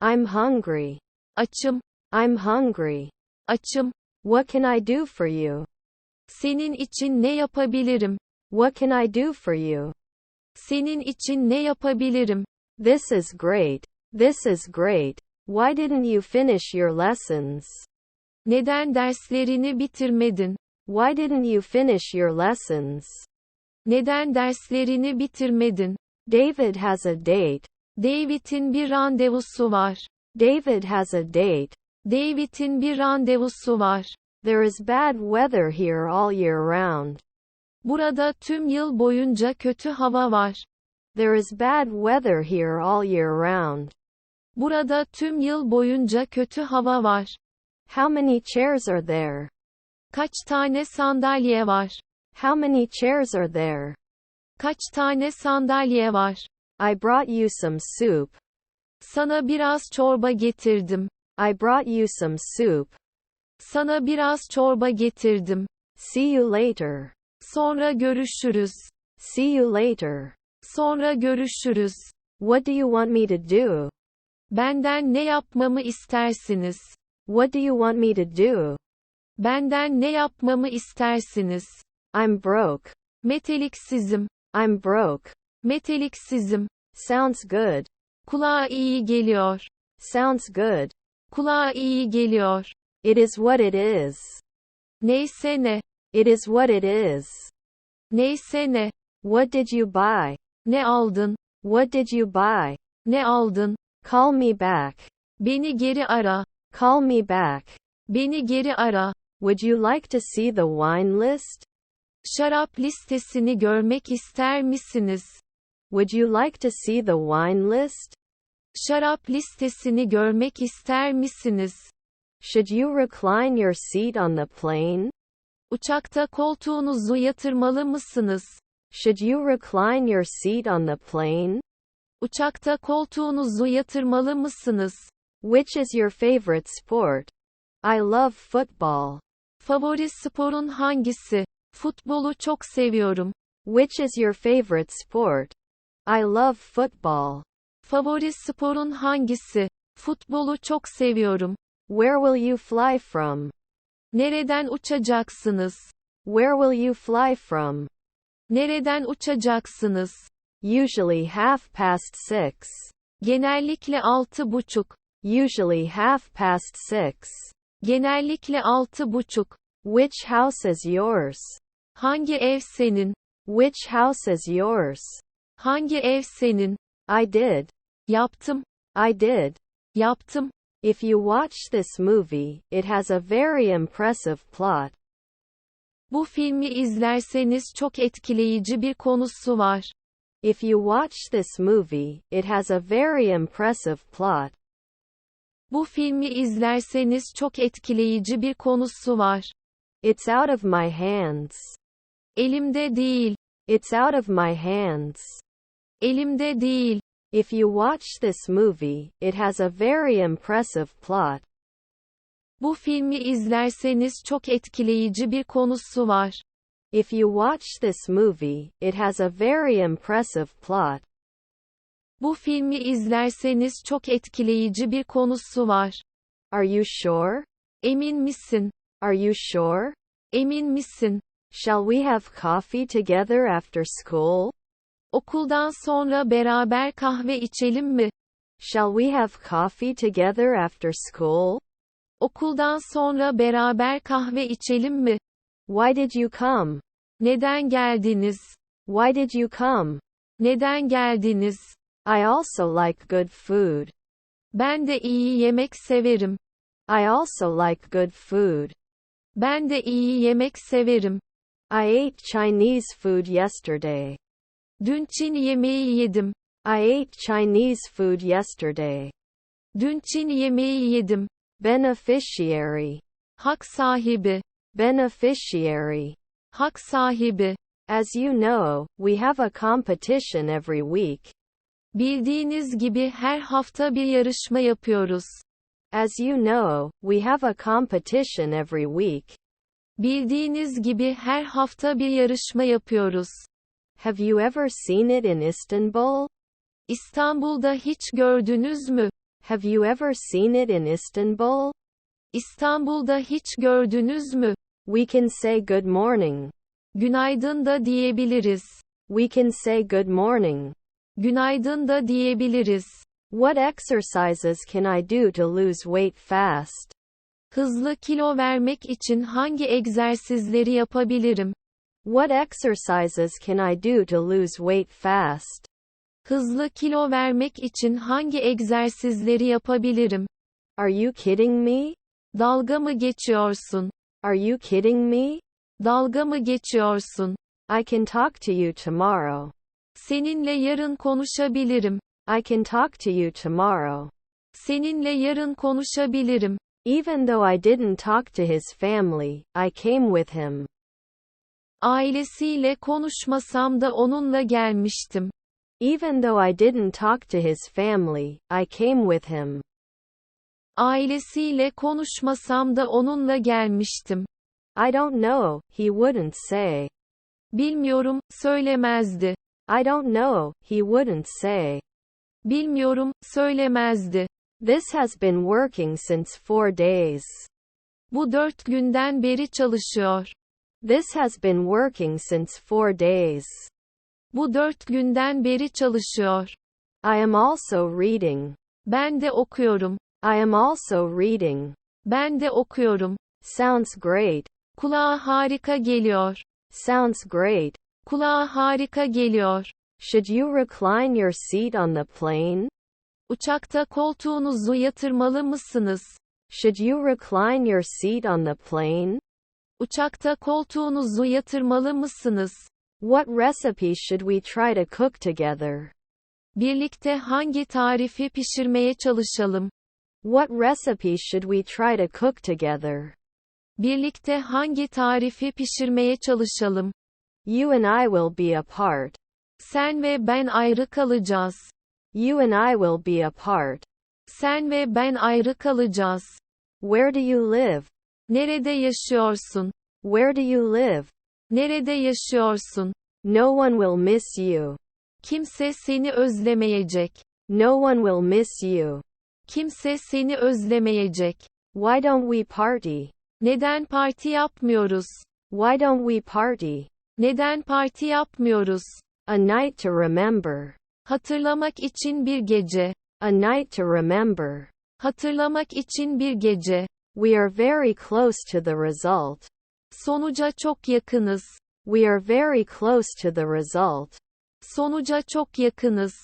I'm hungry. Açım. I'm hungry. Açım. What can I do for you? Senin için ne yapabilirim? What can I do for you? Senin için ne yapabilirim? This is great. This is great. Why didn't you finish your lessons? Neden derslerini bitirmedin? Why didn't you finish your lessons? Neden derslerini bitirmedin? David has a date. David'in bir randevusu var. David has a date. David'in bir randevusu var. There is bad weather here all year round. Burada tüm yıl boyunca kötü hava var. There is bad weather here all year round. Burada tüm yıl boyunca kötü hava var. How many chairs are there? Kaç tane sandalye var? How many chairs are there? Kaç tane sandalye var? I brought you some soup. Sana biraz çorba getirdim. I brought you some soup. Sana biraz çorba getirdim. See you later. Sonra görüşürüz. See you later. Sonra görüşürüz. What do you want me to do? Benden ne yapmamı istersiniz? What do you want me to do? Benden ne yapmamı istersiniz? I'm broke. Meteliksizim. I'm broke. Meteliksizim. Sounds good. Kulağa iyi geliyor. Sounds good. Kulağa iyi geliyor. It is what it is. Neyse ne. It is what it is. Neyse ne. What did you buy? Ne aldın? What did you buy? Ne aldın? Call me back. Beni geri ara. Call me back. Beni geri ara. Would you like to see the wine list? Şarap listesini görmek ister misiniz? Would you like to see the wine list? Şarap listesini görmek ister misiniz? Should you recline your seat on the plane? Uçakta koltuğunuzu yatırmalı mısınız? Should you recline your seat on the plane? Uçakta koltuğunuzu yatırmalı mısınız? Which is your favorite sport? I love football. Favori sporun hangisi? Futbolu çok seviyorum. Which is your favorite sport? I love football. Favori sporun hangisi? Futbolu çok seviyorum. Where will you fly from? Nereden uçacaksınız? Where will you fly from? Nereden uçacaksınız? Usually half past six. Genellikle altı buçuk. Usually half past six. Genellikle altı buçuk. Which house is yours? Hangi ev senin? Which house is yours? Hangi ev senin? I did. Yaptım. I did. Yaptım. If you watch this movie, it has a very impressive plot. Bu filmi izlerseniz çok etkileyici bir konusu var. If you watch this movie, it has a very impressive plot. Bu filmi izlerseniz çok etkileyici bir konusu var. It's out of my hands. Elimde değil. It's out of my hands. Elimde değil. If you watch this movie, it has a very impressive plot. Bu filmi izlerseniz çok etkileyici bir konusu var. If you watch this movie, it has a very impressive plot. Bu filmi izlerseniz çok etkileyici bir konusu var. Are you sure? Emin misin? Are you sure? Emin misin? Shall we have coffee together after school? Okuldan sonra beraber kahve içelim mi? Shall we have coffee together after school? Okuldan sonra beraber kahve içelim mi? Why did you come? Neden geldiniz? Why did you come? Neden geldiniz? I also like good food. Ben de iyi yemek severim. I also like good food. Ben de iyi yemek severim. I ate Chinese food yesterday. Dün Çin yemeği yedim. I ate Chinese food yesterday. Dün Çin yemeği yedim. Beneficiary. Hak sahibi. Beneficiary. Hak sahibi. As you know, we have a competition every week. Bildiğiniz gibi her hafta bir yarışma yapıyoruz. As you know, we have a competition every week. Bildiğiniz gibi her hafta bir yarışma yapıyoruz. Have you ever seen it in Istanbul? İstanbul'da hiç gördünüz mü? Have you ever seen it in Istanbul? İstanbul'da hiç gördünüz mü? We can say good morning. Günaydın da diyebiliriz. We can say good morning. Günaydın da diyebiliriz. What exercises can I do to lose weight fast? Hızlı kilo vermek için hangi egzersizleri yapabilirim? What exercises can I do to lose weight fast? Hızlı kilo vermek için hangi egzersizleri yapabilirim? Are you kidding me? Dalga mı geçiyorsun? Are you kidding me? Dalga mı geçiyorsun? I can talk to you tomorrow. Seninle yarın konuşabilirim. I can talk to you tomorrow. Seninle yarın konuşabilirim. Even though I didn't talk to his family, I came with him. Ailesiyle konuşmasam da onunla gelmiştim. Even though I didn't talk to his family, I came with him. Ailesiyle konuşmasam da onunla gelmiştim. I don't know, he wouldn't say. Bilmiyorum, söylemezdi. I don't know, he wouldn't say. Bilmiyorum, söylemezdi. This has been working since four days. Bu dört günden beri çalışıyor. This has been working since four days. Bu dört günden beri çalışıyor. I am also reading. Ben de okuyorum. I am also reading. Ben de okuyorum. Sounds great. Kulağa harika geliyor. Sounds great. Kulağa harika geliyor. Should you recline your seat on the plane? Uçakta koltuğunuzu yatırmalı mısınız? Should you recline your seat on the plane? Uçakta koltuğunuzu yatırmalı mısınız? What recipe should we try to cook together? Birlikte hangi tarifi pişirmeye çalışalım? What recipe should we try to cook together? Birlikte hangi tarifi pişirmeye çalışalım? You and I will be apart. Sen ve ben ayrı kalacağız. You and I will be apart. Sen ve ben ayrı kalacağız. Where do you live? Nerede yaşıyorsun? Where do you live? Nerede yaşıyorsun? No one will miss you. Kimse seni özlemeyecek. No one will miss you. Kimse seni özlemeyecek. Why don't we party? Neden parti yapmıyoruz? Why don't we party? Neden parti yapmıyoruz? A night to remember. Hatırlamak için bir gece. A night to remember. Hatırlamak için bir gece. We are very close to the result. Sonuca çok yakınız. We are very close to the result. Sonuca çok yakınız.